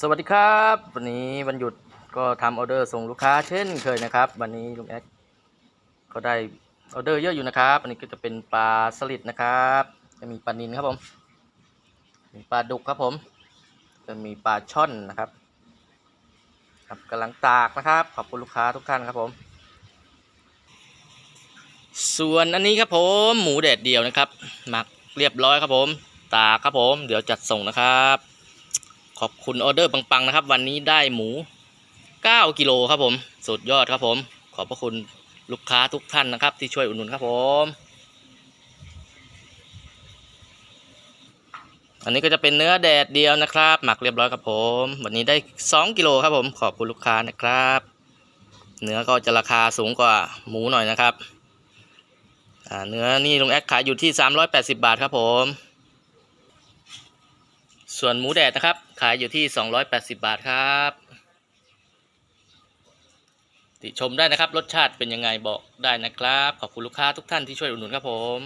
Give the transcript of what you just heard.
สวัสดีครับ วันนี้วันหยุดก็ทำออเดอร์ส่งลูกค้าเช่นเคยนะครับ วันนี้ลุงแอดก็ได้ออเดอร์เยอะอยู่นะครับ อันนี้ก็จะเป็นปลาสลิดนะครับ จะมีปลานิลครับผมมีปลาดุกครับผม จะมีปลาช่อนนะครับ ครับกำลังตากนะครับ ขอบคุณลูกค้าทุกท่านครับผม ส่วนอันนี้ครับผมหมูแดดเดียวนะครับหมักเรียบร้อยครับผม ตากครับผม เดี๋ยวจัดส่งนะครับ ขอบคุณออเดอร์ปังๆนะครับ วันนี้ได้หมู 9 กิโลครับผม สุดยอดครับผม ขอบพระคุณลูกค้าทุกท่านนะครับ ที่ช่วยอุดหนุนครับผม อันนี้ก็จะเป็นเนื้อแดดเดียวนะครับ หมักเรียบร้อยครับผม วันนี้ได้ 2 กิโลครับผม ขอบคุณลูกค้านะครับ เนื้อก็จะราคาสูงกว่าหมูหน่อยนะครับเนื้อนี่ลุงแอดขายอยู่ที่ 380 บาทครับผม ส่วนหมูแดดนะครับ ขายอยู่ที่ 280 บาทครับ ติชมได้นะครับ รสชาติเป็นยังไงบอกได้นะครับ ขอบคุณลูกค้าทุกท่านที่ช่วยอุดหนุนครับผม